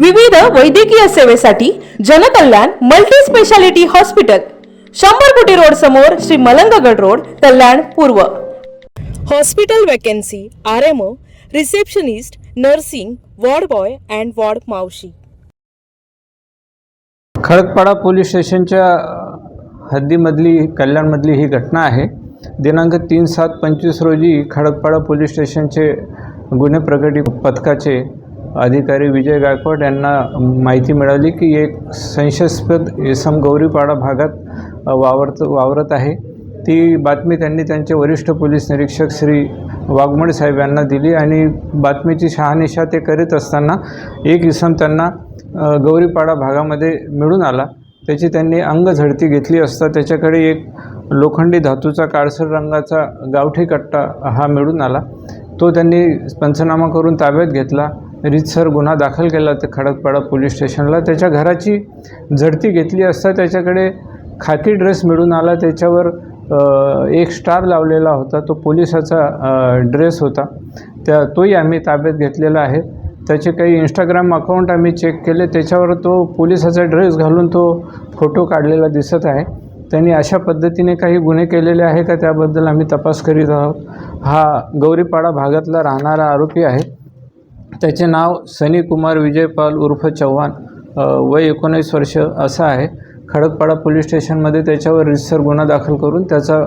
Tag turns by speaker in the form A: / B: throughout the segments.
A: विविध वैद्यकीय सेवेसाठी जनकल्याण मल्टी स्पेशालिटी हॉस्पिटल शंभर कोटी रोड समोर श्री मलंगगड रोड कल्याण पूर्व. Hospital vacancy R M O receptionist nursing ward boy and ward मावशी.
B: खडकपाडा पोलीस स्टेशनच्या हद्दीमधली कल्याणमधली ही घटना आहे. दिनांक तीन सात पंचवीस रोजी खडकपाडा पोलीस स्टेशनचे गुन्हे प्रगती पथकाचे अधिकारी विजय गायकवाड यांना माहिती मिळाली की एक संशयास्पद इसम गौरीपाडा भागात वावरत वावरत आहे. ती बातमी त्यांनी त्यांचे वरिष्ठ पोलीस निरीक्षक श्री वाघमोडे साहेब यांना दिली आणि बातमीची शहानिशा ते करीत असताना एक इसम त्यांना गौरीपाडा भागामध्ये मिळून आला. त्याची त्यांनी अंग झडती घेतली असता त्याच्याकडे एक लोखंडी धातूचा काळसर रंगाचा गावठी कट्टा हा मिळून आला. तो त्यांनी पंचनामा करून ताब्यात घेतला. रीतसर गुन्हा दाखल केला ते खडकपाडा पोलीस स्टेशनला. त्याच्या घराची झडती घेतली असता त्याच्याकडे खाकी ड्रेस मिळून आला. त्याच्यावर एक स्टार लावलेला होता. तो पोलिसाचा ड्रेस होता. त्या तोही आम्ही ताब्यात घेतलेला आहे. त्याचे काही इंस्टाग्राम अकाउंट आम्ही चेक केले. त्याच्यावर तो पोलिसाचा ड्रेस घालून तो फोटो काढलेला दिसत आहे. त्यांनी अशा पद्धतीने काही गुन्हे केलेले आहे का? त्याबद्दल आम्ही तपास करीत आहोत. हा गौरीपाडा भागातला राहणारा आरोपी आहे. त्याचे नाव सनी कुमार विजयपाल उर्फ चव्हाण. वय एकोणीस वर्ष असं आहे. खडकपाडा पोलीस स्टेशनमध्ये त्याच्यावर रितसर गुन्हा दाखल करून त्याचा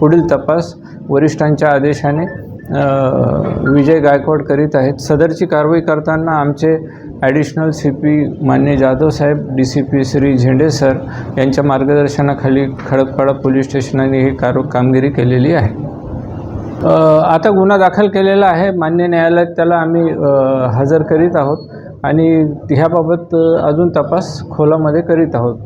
B: पुढील तपास वरिष्ठांच्या आदेशाने विजय गायकवाड करीत आहेत. सदरची कारवाई करताना आमचे ॲडिशनल सी पी मान्य जाधव साहेब D C P Shri Zende sir यांच्या मार्गदर्शनाखाली खडकपाडा पोलीस स्टेशनाने ही कार कामगिरी केलेली आहे. आता गुन्हा दाखल केलेला आहे. मान्य न्यायालयात त्याला आम्ही हजर करीत आहोत. आणि ह्याबाबत अजून तपास खोलामध्ये करीत आहोत.